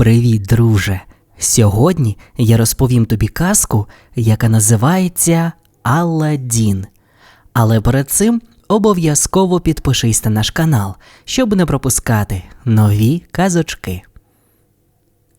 Привіт, друже! Сьогодні я розповім тобі казку, яка називається Алладін. Але перед цим обов'язково підпишись на наш канал, щоб не пропускати нові казочки.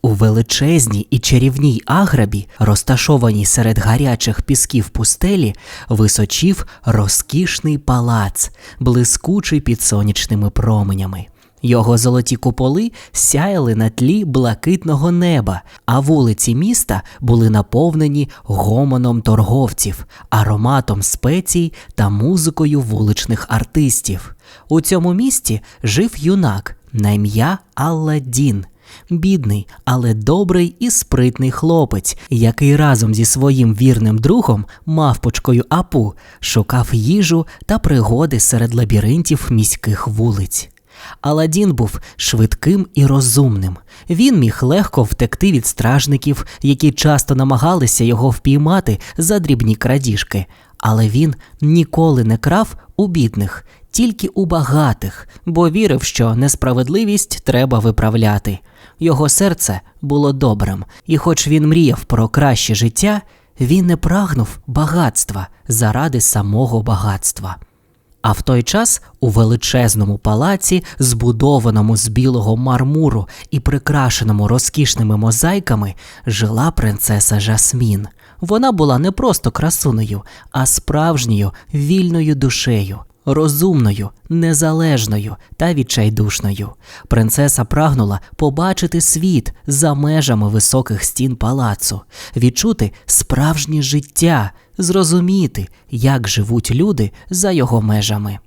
У величезній і чарівній аграбі, розташованій серед гарячих пісків пустелі, височів розкішний палац, блискучий під сонячними променями. Його золоті куполи сяяли на тлі блакитного неба, а вулиці міста були наповнені гомоном торговців, ароматом спецій та музикою вуличних артистів. У цьому місті жив юнак на ім'я Алладін. Бідний, але добрий і спритний хлопець, який разом зі своїм вірним другом, мавпочкою Апу, шукав їжу та пригоди серед лабіринтів міських вулиць. Аладдін був швидким і розумним. Він міг легко втекти від стражників, які часто намагалися його впіймати за дрібні крадіжки. Але він ніколи не крав у бідних, тільки у багатих, бо вірив, що несправедливість треба виправляти. Його серце було добрим, і, хоч він мріяв про краще життя, він не прагнув багатства заради самого багатства. А в той час у величезному палаці, збудованому з білого мармуру і прикрашеному розкішними мозаїками, жила принцеса Жасмін. Вона була не просто красунею, а справжньою вільною душею, розумною, незалежною та відчайдушною. Принцеса прагнула побачити світ за межами високих стін палацу, відчути справжнє життя, зрозуміти, як живуть люди за його межами.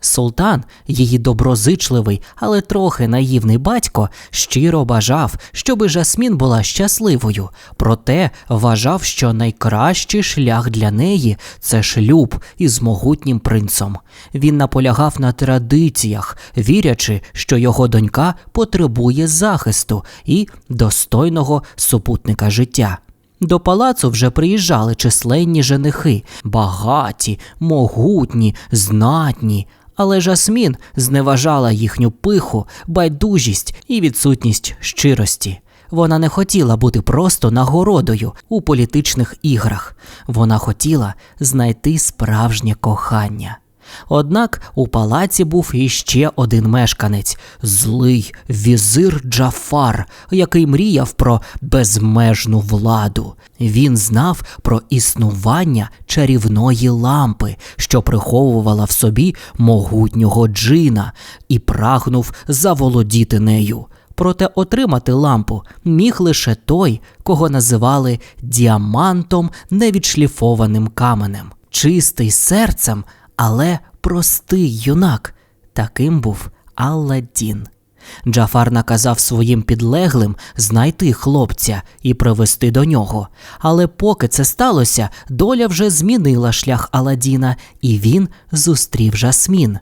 Султан, її доброзичливий, але трохи наївний батько, щиро бажав, щоби Жасмін була щасливою, проте вважав, що найкращий шлях для неї це шлюб із могутнім принцем. Він наполягав на традиціях, вірячи, що його донька потребує захисту і достойного супутника життя. До палацу вже приїжджали численні женихи, багаті, могутні, знатні. Але Жасмін зневажала їхню пиху, байдужість і відсутність щирості. Вона не хотіла бути просто нагородою у політичних іграх. Вона хотіла знайти справжнє кохання. Однак у палаці був іще один мешканець злий візир Джафар, який мріяв про безмежну владу. Він знав про існування чарівної лампи, що приховувала в собі могутнього джина, і прагнув заволодіти нею. Проте отримати лампу міг лише той, кого називали діамантом невідшліфованим каменем, чистий серцем, але простий юнак. Таким був Алладін. Джафар наказав своїм підлеглим знайти хлопця і привести до нього. Але поки це сталося, доля вже змінила шлях Аладдіна, і він зустрів Жасмін.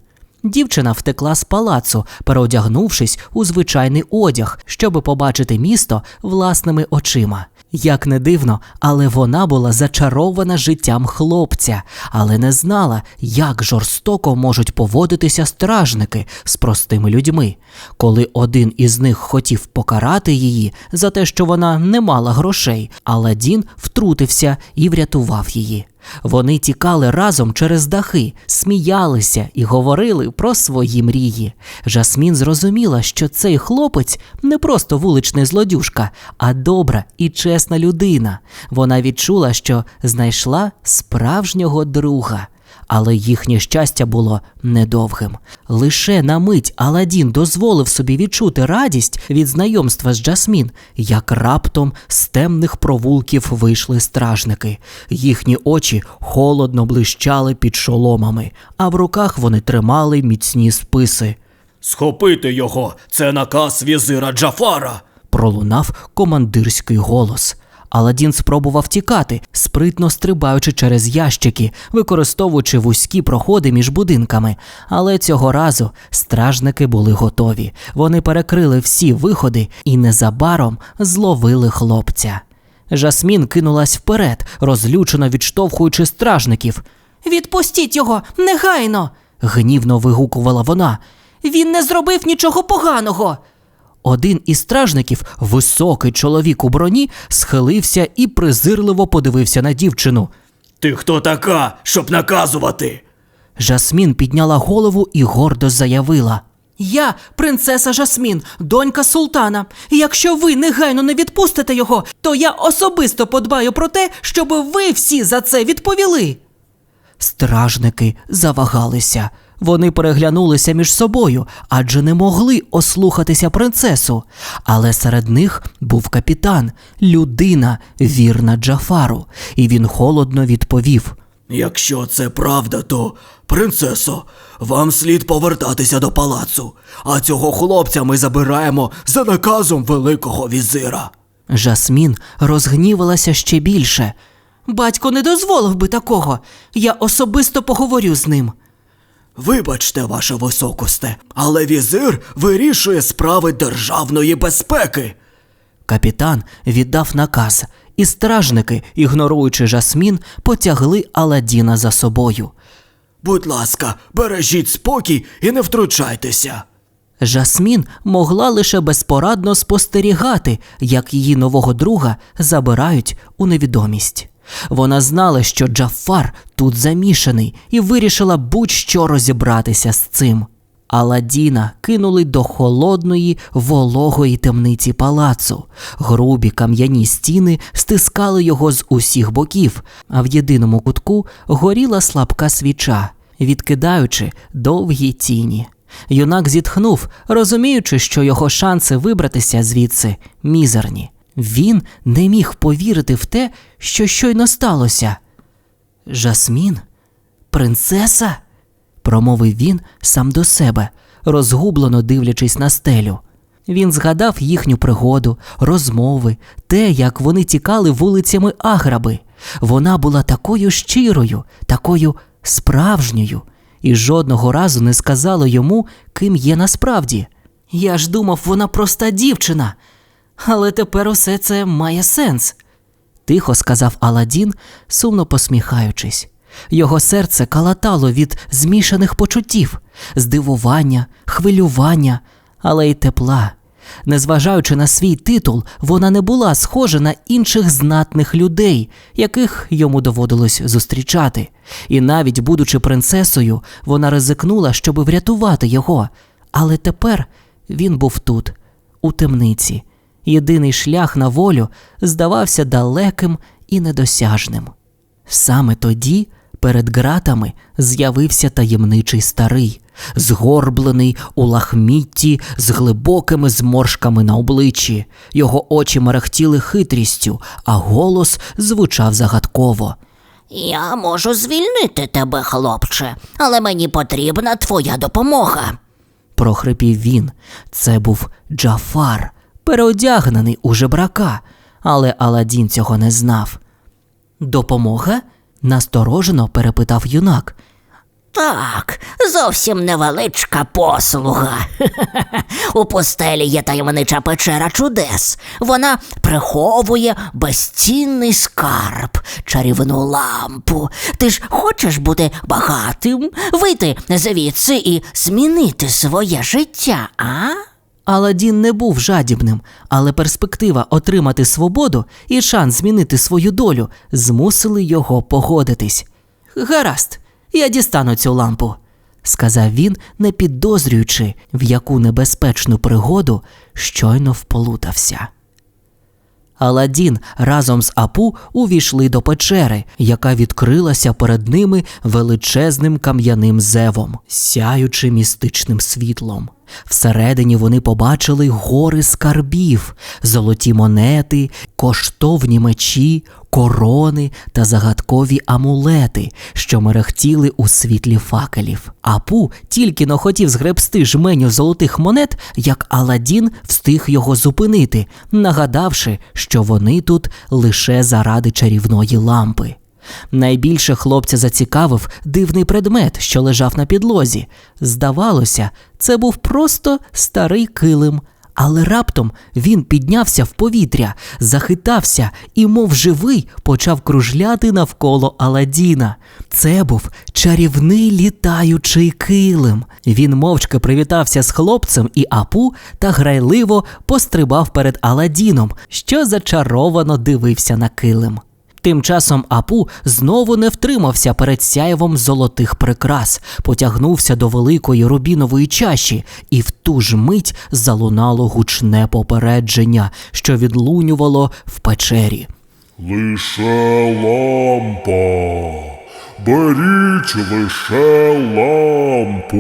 Дівчина втекла з палацу, переодягнувшись у звичайний одяг, щоби побачити місто власними очима. Як не дивно, але вона була зачарована життям хлопця, але не знала, як жорстоко можуть поводитися стражники з простими людьми. Коли один із них хотів покарати її за те, що вона не мала грошей, Аладдін втрутився і врятував її. Вони тікали разом через дахи, сміялися і говорили про свої мрії. Жасмін зрозуміла, що цей хлопець не просто вуличний злодюжка, а добра і чесна людина. Вона відчула, що знайшла справжнього друга. Але їхнє щастя було недовгим. Лише на мить Аладдін дозволив собі відчути радість від знайомства з Джасмін, як раптом з темних провулків вийшли стражники. Їхні очі холодно блищали під шоломами, а в руках вони тримали міцні списи. Схопити його це наказ візира Джафара. Пролунав командирський голос. Аладдін спробував тікати, спритно стрибаючи через ящики, використовуючи вузькі проходи між будинками. Але цього разу стражники були готові. Вони перекрили всі виходи і незабаром зловили хлопця. Жасмін кинулась вперед, розлючено відштовхуючи стражників. Відпустіть його негайно. гнівно вигукувала вона. Він не зробив нічого поганого. Один із стражників, високий чоловік у броні, схилився і презирливо подивився на дівчину. Ти хто така, щоб наказувати? Жасмін підняла голову і гордо заявила: Я принцеса Жасмін, донька султана. І якщо ви негайно не відпустите його, то я особисто подбаю про те, щоб ви всі за це відповіли. Стражники завагалися. Вони переглянулися між собою, адже не могли ослухатися принцесу. Але серед них був капітан, людина, вірна Джафару, і він холодно відповів. Якщо це правда, то, принцесо, вам слід повертатися до палацу, а цього хлопця ми забираємо за наказом великого візира. Жасмін розгнівалася ще більше. Батько не дозволив би такого. Я особисто поговорю з ним. Вибачте, ваше високосте, але візир вирішує справи державної безпеки. Капітан віддав наказ, і стражники, ігноруючи Жасмін, потягли Аладдіна за собою. Будь ласка, бережіть спокій і не втручайтеся. Жасмін могла лише безпорадно спостерігати, як її нового друга забирають у невідомість. Вона знала, що Джафар тут замішаний, і вирішила будь-що розібратися з цим. Аладдіна кинули до холодної, вологої темниці палацу. Грубі кам'яні стіни стискали його з усіх боків, а в єдиному кутку горіла слабка свіча, відкидаючи довгі тіні. Юнак зітхнув, розуміючи, що його шанси вибратися звідси мізерні. Він не міг повірити в те, що щойно сталося. Жасмін? Принцеса? промовив він сам до себе, розгублено дивлячись на стелю. Він згадав їхню пригоду, розмови, те, як вони тікали вулицями Аграби. Вона була такою щирою, такою справжньою, і жодного разу не сказала йому, ким є насправді. Я ж думав, вона проста дівчина, але тепер усе це має сенс. Тихо сказав Аладдін, сумно посміхаючись. Його серце калатало від змішаних почуттів, здивування, хвилювання, але й тепла. Незважаючи на свій титул, вона не була схожа на інших знатних людей, яких йому доводилось зустрічати. І навіть будучи принцесою, вона ризикнула, щоби врятувати його. Але тепер він був тут, у темниці. Єдиний шлях на волю здавався далеким і недосяжним. Саме тоді перед ґратами з'явився таємничий старий, згорблений у лахмітті з глибокими зморшками на обличчі. Його очі мерехтіли хитрістю, а голос звучав загадково. Я можу звільнити тебе, хлопче, але мені потрібна твоя допомога. прохрипів він. Це був Джафар, переодягнений у жебрака, але Аладдін цього не знав. Допомога? насторожено перепитав юнак. Так, зовсім невеличка послуга. У пустелі є таємнича печера чудес. Вона приховує безцінний скарб, чарівну лампу. Ти ж хочеш бути багатим, вийти звідси і змінити своє життя, а? Аладдін не був жадібним, але перспектива отримати свободу і шанс змінити свою долю змусили його погодитись. Гаразд, я дістану цю лампу, сказав він, не підозрюючи, в яку небезпечну пригоду щойно вплутався. Аладдін разом з Апу увійшли до печери, яка відкрилася перед ними величезним кам'яним зевом, сяючи містичним світлом. Всередині вони побачили гори скарбів, золоті монети, коштовні мечі, корони та загадкові амулети, що мерехтіли у світлі факелів. Апу тільки но хотів згребсти жменю золотих монет, як Аладдін встиг його зупинити, нагадавши, що вони тут лише заради чарівної лампи. Найбільше хлопця зацікавив дивний предмет, що лежав на підлозі. Здавалося, це був просто старий килим, Але раптом він піднявся в повітря, захитався і, мов живий, почав кружляти навколо Аладдіна. Це був чарівний літаючий килим. Він мовчки привітався з хлопцем і апу та грайливо пострибав перед Аладдіном, що зачаровано дивився на килим. Тим часом Апу знову не втримався перед сяєвом золотих прикрас, потягнувся до великої рубінової чаші, і в ту ж мить залунало гучне попередження, що відлунювало в печері. Лише лампа. Беріть лише лампу.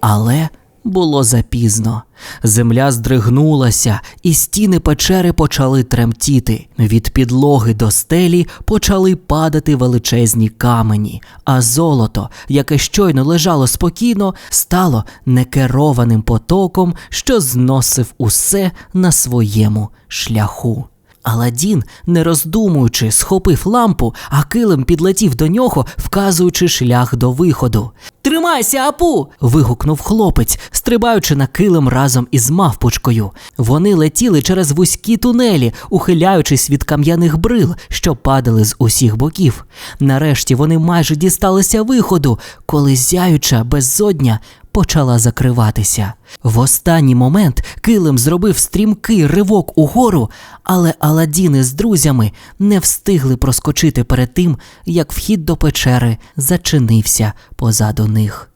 Але було запізно. Земля здригнулася, і стіни печери почали тремтіти. Від підлоги до стелі почали падати величезні камені, а золото, яке щойно лежало спокійно, стало некерованим потоком, що зносив усе на своєму шляху. Аладдін, не роздумуючи, схопив лампу, а килим підлетів до нього, вказуючи шлях до виходу. Тримайся, апу. вигукнув хлопець, стрибаючи на килим разом із мавпочкою. Вони летіли через вузькі тунелі, ухиляючись від кам'яних брил, що падали з усіх боків. Нарешті вони майже дісталися виходу, коли зяюча беззодня почала закриватися. В останній момент килим зробив стрімкий ривок угору, але Аладдіни з друзями не встигли проскочити перед тим, як вхід до печери зачинився позаду них.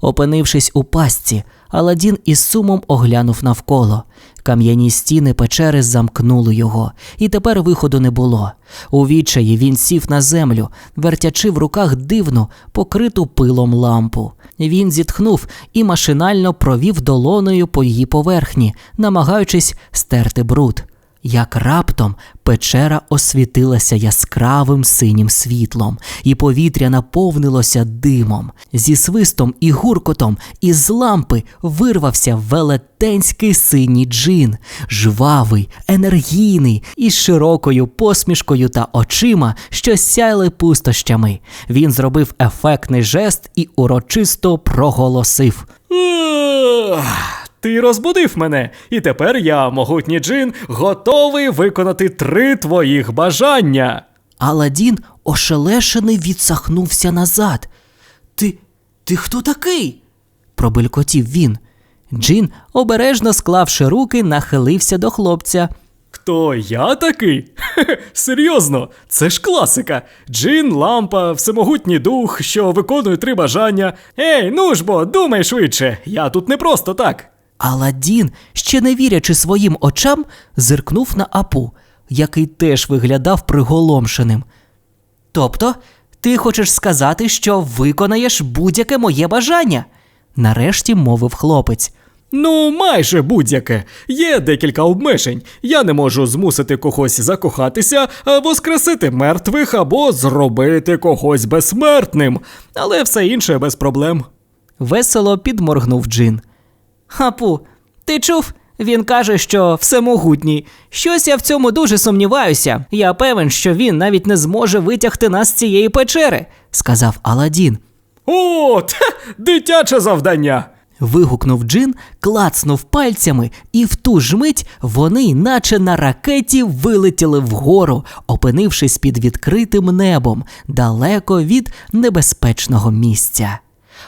Опинившись у пастці, Аладдін із сумом оглянув навколо. Кам'яні стіни печери замкнули його, і тепер виходу не було. У відчаї він сів на землю, вертячи в руках дивну, покриту пилом лампу. Він зітхнув і машинально провів долоною по її поверхні, намагаючись стерти бруд. Як раптом печера освітилася яскравим синім світлом, і повітря наповнилося димом. Зі свистом і гуркотом із лампи вирвався велетенський синій джин, жвавий, енергійний, із широкою посмішкою та очима, що сяяли пустощами. Він зробив ефектний жест і урочисто проголосив. Ти розбудив мене, і тепер я, могутній джин, готовий виконати три твоїх бажання. Аладдін ошелешений відсахнувся назад. Ти. ти хто такий? пробелькотів він. Джин, обережно склавши руки, нахилився до хлопця. Хто я такий? Серйозно, це ж класика. Джин, лампа, всемогутній дух, що виконує три бажання. Ей, ну ж бо, думай швидше, я тут не просто так. Аладдін, ще не вірячи своїм очам, зиркнув на апу, який теж виглядав приголомшеним. Тобто, ти хочеш сказати, що виконаєш будь-яке моє бажання? нарешті мовив хлопець. Ну, майже будь-яке. Є декілька обмежень. Я не можу змусити когось закохатися, воскресити мертвих або зробити когось безсмертним. Але все інше без проблем. Весело підморгнув Джин. Апу, ти чув? Він каже, що всемогутній. Щось я в цьому дуже сумніваюся. Я певен, що він навіть не зможе витягти нас з цієї печери, сказав Аладдін. О, та, дитяче завдання. Вигукнув Джин, клацнув пальцями, і в ту ж мить вони, наче на ракеті, вилетіли вгору, опинившись під відкритим небом, далеко від небезпечного місця.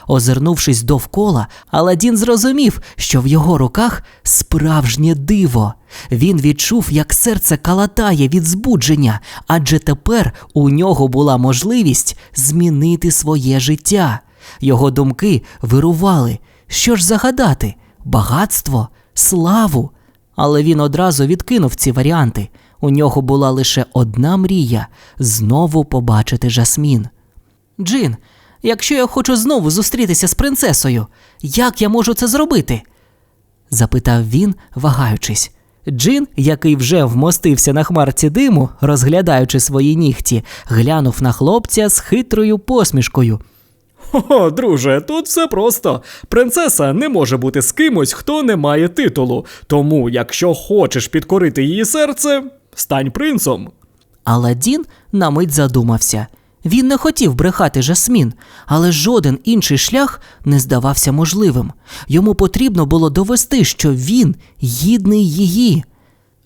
Озирнувшись довкола, Аладдін зрозумів, що в його руках справжнє диво. Він відчув, як серце калатає від збудження, адже тепер у нього була можливість змінити своє життя. Його думки вирували. Що ж загадати? Багатство, славу. Але він одразу відкинув ці варіанти. У нього була лише одна мрія знову побачити Жасмін. Джин, якщо я хочу знову зустрітися з принцесою, як я можу це зробити? запитав він, вагаючись. Джин, який вже вмостився на хмарці диму, розглядаючи свої нігті, глянув на хлопця з хитрою посмішкою. О, друже, тут все просто. Принцеса не може бути з кимось, хто не має титулу. Тому, якщо хочеш підкорити її серце, стань принцом. Аладдін на мить задумався. Він не хотів брехати Жасмін, але жоден інший шлях не здавався можливим. Йому потрібно було довести, що він гідний її.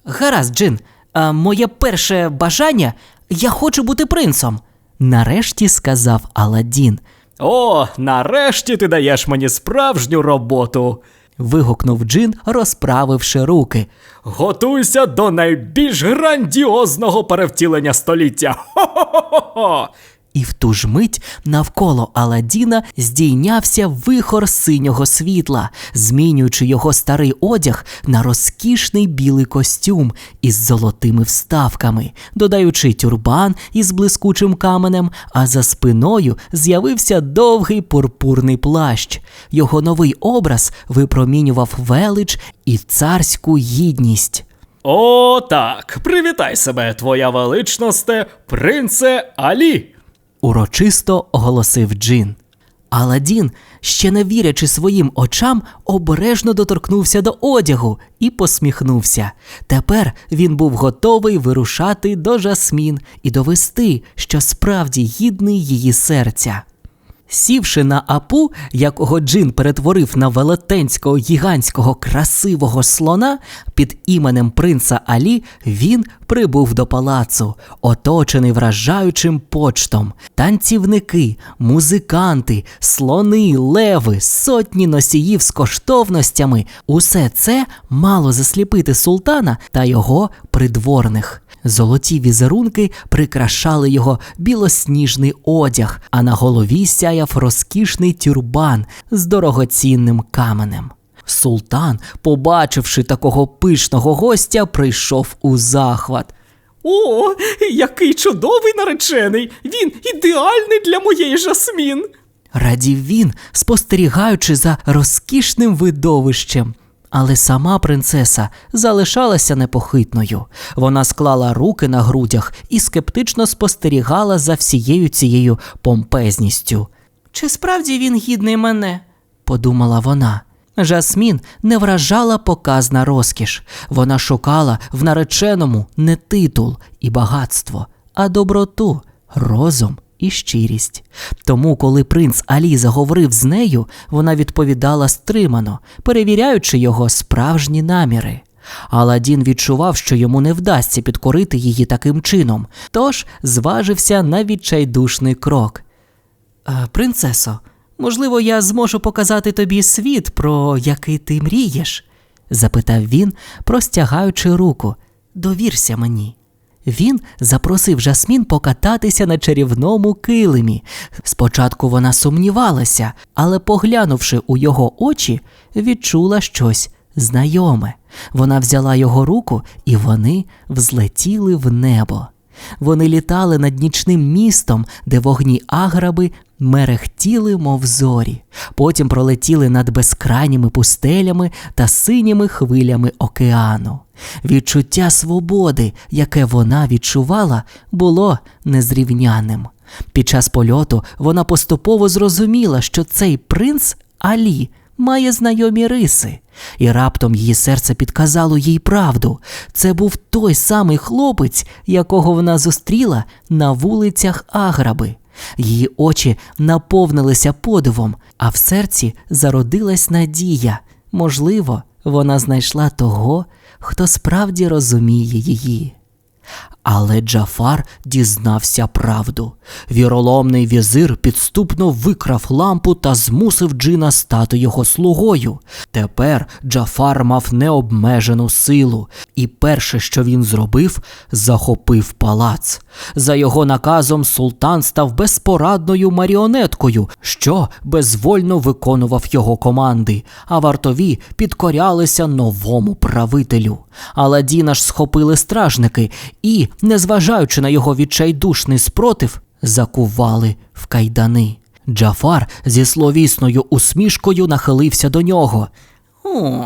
Гаразд, Джин, а моє перше бажання я хочу бути принцом. Нарешті сказав Аладдін. О, нарешті ти даєш мені справжню роботу. Вигукнув Джин, розправивши руки. Готуйся до найбільш грандіозного перевтілення століття. Хо-хо-хо-хо! І в ту ж мить навколо Аладдіна здійнявся вихор синього світла, змінюючи його старий одяг на розкішний білий костюм із золотими вставками, додаючи тюрбан із блискучим каменем, а за спиною з'явився довгий пурпурний плащ. Його новий образ випромінював велич і царську гідність. О, так, привітай себе, твоя величносте, принце Алі. Урочисто оголосив Джин. Аладдін, ще не вірячи своїм очам, обережно доторкнувся до одягу і посміхнувся. Тепер він був готовий вирушати до Жасмін і довести, що справді гідний її серця. Сівши на апу, якого Джин перетворив на велетенського гігантського красивого слона, під іменем принца Алі він прибув до палацу, оточений вражаючим почтом. Танцівники, музиканти, слони, леви, сотні носіїв з коштовностями усе це мало засліпити султана та його придворних. Золоті візерунки прикрашали його білосніжний одяг, а на голові сяяв розкішний тюрбан з дорогоцінним каменем. Султан, побачивши такого пишного гостя, прийшов у захват. О, який чудовий наречений! Він ідеальний для моєї жасмін. Радів він, спостерігаючи за розкішним видовищем. Але сама принцеса залишалася непохитною. Вона склала руки на грудях і скептично спостерігала за всією цією помпезністю. Чи справді він гідний мене? подумала вона. Жасмін не вражала показна розкіш. Вона шукала в нареченому не титул і багатство, а доброту, розум і щирість. Тому, коли принц Алі заговорив з нею, вона відповідала стримано, перевіряючи його справжні наміри. Аладдін відчував, що йому не вдасться підкорити її таким чином, тож зважився на відчайдушний крок. «Е, Принцесо, можливо, я зможу показати тобі світ, про який ти мрієш? запитав він, простягаючи руку. Довірся мені. Він запросив Жасмін покататися на чарівному килимі. Спочатку вона сумнівалася, але, поглянувши у його очі, відчула щось знайоме. Вона взяла його руку, і вони взлетіли в небо. Вони літали над нічним містом, де вогні аграби мерехтіли, мов зорі. Потім пролетіли над безкрайніми пустелями та синіми хвилями океану. Відчуття свободи, яке вона відчувала, було незрівняним. Під час польоту вона поступово зрозуміла, що цей принц Алі має знайомі риси, і раптом її серце підказало їй правду. Це був той самий хлопець, якого вона зустріла на вулицях Аграби. Її очі наповнилися подивом, а в серці зародилась надія. Можливо, вона знайшла того, хто справді розуміє її. Але Джафар дізнався правду. Віроломний візир підступно викрав лампу та змусив Джина стати його слугою. Тепер Джафар мав необмежену силу, і перше, що він зробив, захопив палац. За його наказом султан став безпорадною маріонеткою, що безвольно виконував його команди, а вартові підкорялися новому правителю. Аладдіна ж схопили стражники і, незважаючи на його відчайдушний спротив, закували в кайдани. Джафар зі словісною усмішкою нахилився до нього. О,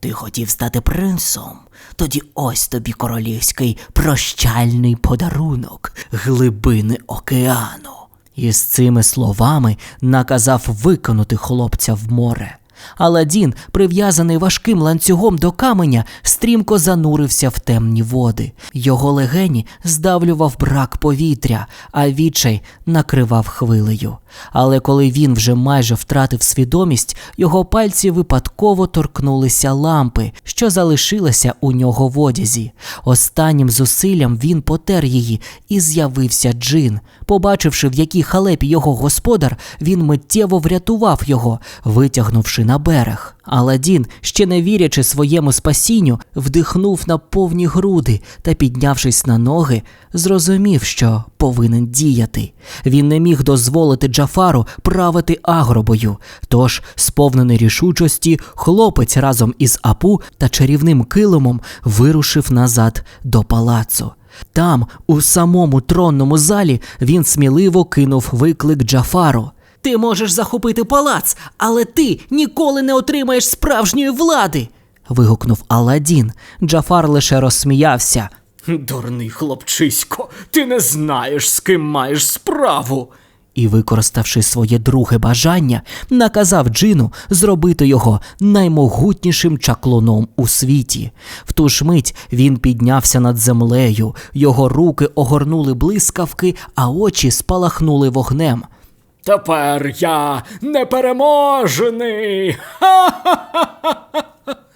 ти хотів стати принцом. Тоді ось тобі королівський прощальний подарунок глибини океану. І з цими словами наказав викинути хлопця в море. Аладдін, прив'язаний важким ланцюгом до каменя, стрімко занурився в темні води. Його легені здавлював брак повітря, а відчай накривав хвилею. Але коли він вже майже втратив свідомість, його пальці випадково торкнулися лампи, що залишилася у нього в одязі. Останнім зусиллям він потер її, і з'явився джин. Побачивши, в якій халепі його господар, він миттєво врятував його, витягнувши на берег. Аладдін, ще не вірячи своєму спасінню, вдихнув на повні груди та, піднявшись на ноги, зрозумів, що повинен діяти. Він не міг дозволити Джафару правити агробою. Тож, сповнений рішучості, хлопець разом із Апу та чарівним килимом вирушив назад до палацу. Там, у самому тронному залі, він сміливо кинув виклик Джафару. Ти можеш захопити палац, але ти ніколи не отримаєш справжньої влади. вигукнув Аладдін. Джафар лише розсміявся. Дурний хлопчисько, ти не знаєш, з ким маєш справу. І, використавши своє друге бажання, наказав Джину зробити його наймогутнішим чаклуном у світі. В ту ж мить він піднявся над землею, його руки огорнули блискавки, а очі спалахнули вогнем. Тепер я непереможений.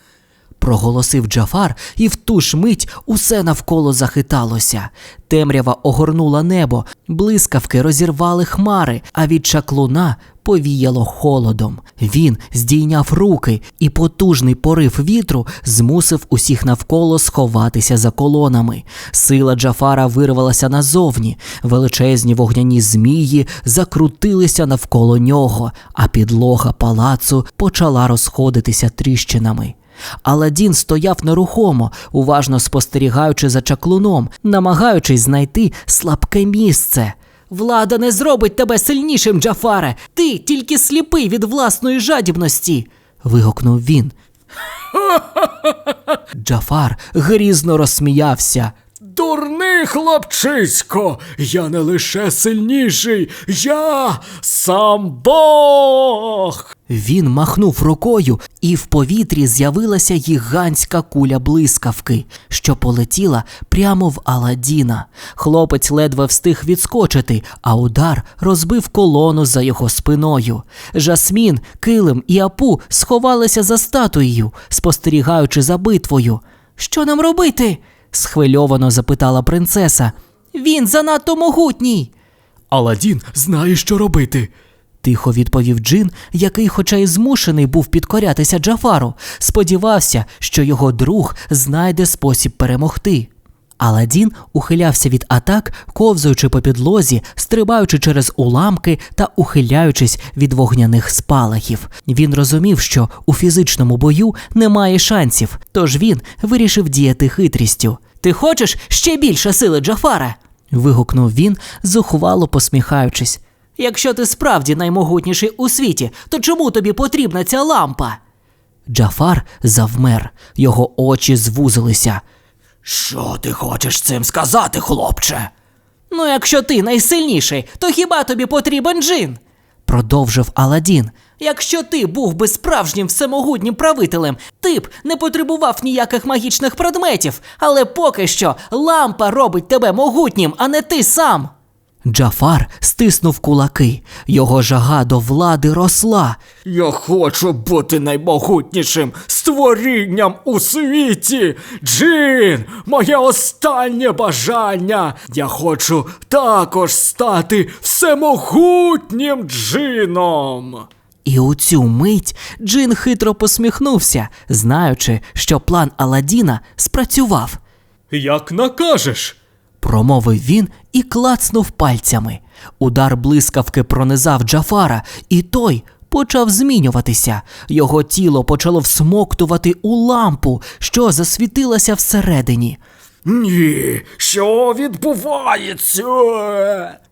проголосив Джафар, і в ту ж мить усе навколо захиталося. Темрява огорнула небо, блискавки розірвали хмари, а від чаклуна повіяло холодом. Він здійняв руки, і потужний порив вітру змусив усіх навколо сховатися за колонами. Сила Джафара вирвалася назовні. Величезні вогняні змії закрутилися навколо нього, а підлога палацу почала розходитися тріщинами. Аладдін стояв нерухомо, уважно спостерігаючи за чаклуном, намагаючись знайти слабке місце. Влада не зробить тебе сильнішим, Джафаре. Ти тільки сліпий від власної жадібності. вигукнув він. Джафар грізно розсміявся. Дурний хлопчисько, я не лише сильніший, я сам Бог. Він махнув рукою, і в повітрі з'явилася гігантська куля блискавки, що полетіла прямо в Аладдіна. Хлопець ледве встиг відскочити, а удар розбив колону за його спиною. Жасмін, килим і апу сховалися за статуєю, спостерігаючи за битвою. Що нам робити? Схвильовано запитала принцеса. Він занадто могутній. Аладдін знає, що робити. Тихо відповів Джин, який, хоча й змушений був підкорятися Джафару, сподівався, що його друг знайде спосіб перемогти. Аладдін ухилявся від атак, ковзаючи по підлозі, стрибаючи через уламки та ухиляючись від вогняних спалахів. Він розумів, що у фізичному бою немає шансів, тож він вирішив діяти хитрістю. Ти хочеш ще більше сили Джафара? вигукнув він, зухвало посміхаючись. Якщо ти справді наймогутніший у світі, то чому тобі потрібна ця лампа? Джафар завмер, його очі звузилися. Що ти хочеш цим сказати, хлопче? Ну, якщо ти найсильніший, то хіба тобі потрібен джин? продовжив Аладдін. Якщо ти був би справжнім всемогутнім правителем, ти б не потребував ніяких магічних предметів, але поки що лампа робить тебе могутнім, а не ти сам. Джафар стиснув кулаки, його жага до влади росла. Я хочу бути наймогутнішим створінням у світі. Джин, моє останнє бажання. Я хочу також стати всемогутнім джином. І у цю мить Джин хитро посміхнувся, знаючи, що план Аладдіна спрацював. Як накажеш. Промовив він і клацнув пальцями. Удар блискавки пронизав Джафара, і той почав змінюватися. Його тіло почало всмоктувати у лампу, що засвітилася всередині. Ні, що відбувається?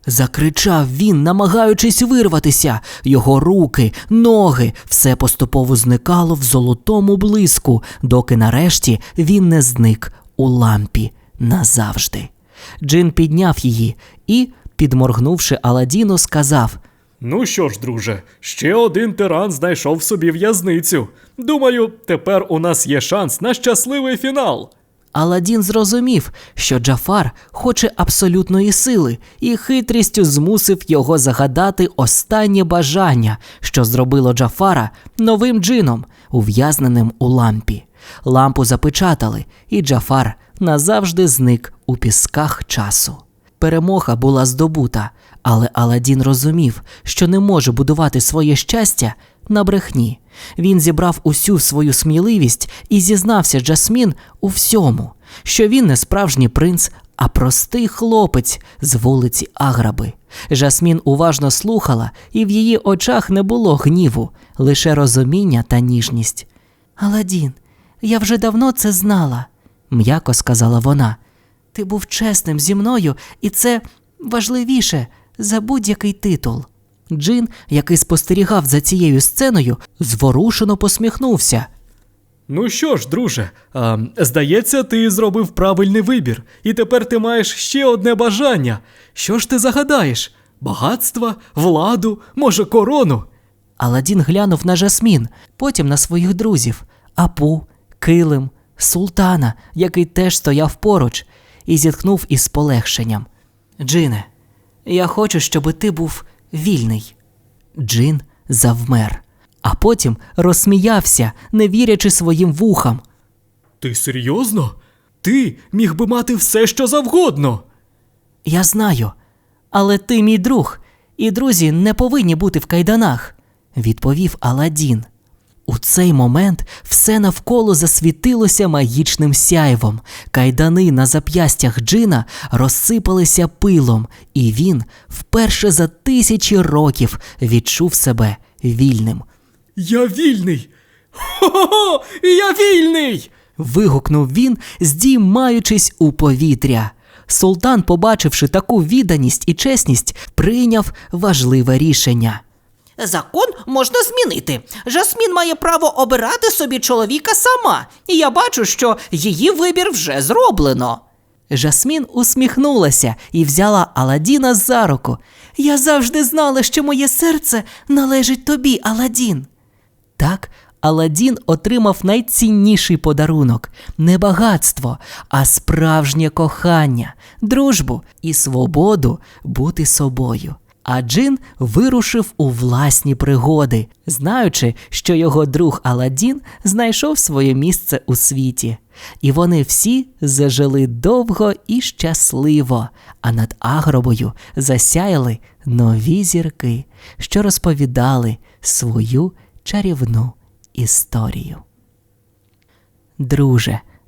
Закричав він, намагаючись вирватися. Його руки, ноги, все поступово зникало в золотому блиску, доки нарешті він не зник у лампі назавжди. Джин підняв її і, підморгнувши Аладдіну, сказав: Ну що ж, друже, ще один тиран знайшов собі в'язницю. Думаю, тепер у нас є шанс на щасливий фінал. Аладдін зрозумів, що Джафар хоче абсолютної сили, і хитрістю змусив його загадати останнє бажання, що зробило Джафара новим джином, ув'язненим у лампі. Лампу запечатали, і Джафар назавжди зник у пісках часу. Перемога була здобута, але Аладдін розумів, що не може будувати своє щастя на брехні. Він зібрав усю свою сміливість і зізнався Джасмін у всьому, що він не справжній принц, а простий хлопець з вулиці Аграби. Жасмін уважно слухала, і в її очах не було гніву, лише розуміння та ніжність. Аладдін, я вже давно це знала, м'яко сказала вона. Ти був чесним зі мною, і це важливіше за будь-який титул. Джин, який спостерігав за цією сценою, зворушено посміхнувся. Ну що ж, друже, а, здається, ти зробив правильний вибір, і тепер ти маєш ще одне бажання. Що ж ти загадаєш? Багатства, владу, може, корону? Аладдін глянув на Жасмін, потім на своїх друзів Апу, Килим, Султана, який теж стояв поруч, і зітхнув із полегшенням. Джине, я хочу, щоби ти був вільний. Джин завмер, а потім розсміявся, не вірячи своїм вухам. Ти серйозно? Ти міг би мати все, що завгодно. Я знаю, але ти мій друг, і друзі не повинні бути в кайданах, відповів Аладдін. У цей момент все навколо засвітилося магічним сяйвом. Кайдани на зап'ястях Джина розсипалися пилом, і він вперше за тисячі років відчув себе вільним. Я вільний. Хо-хо-хо! Я вільний! вигукнув він, здіймаючись у повітря. Султан, побачивши таку відданість і чесність, прийняв важливе рішення. Закон можна змінити. Жасмін має право обирати собі чоловіка сама, і я бачу, що її вибір вже зроблено. Жасмін усміхнулася і взяла Аладдіна за руку. Я завжди знала, що моє серце належить тобі, Аладдін. Так, Аладдін отримав найцінніший подарунок не багатство, а справжнє кохання, дружбу і свободу бути собою. А Джин вирушив у власні пригоди, знаючи, що його друг Аладдін знайшов своє місце у світі. І вони всі зажили довго і щасливо, а над агробою засяяли нові зірки, що розповідали свою чарівну історію. Друже,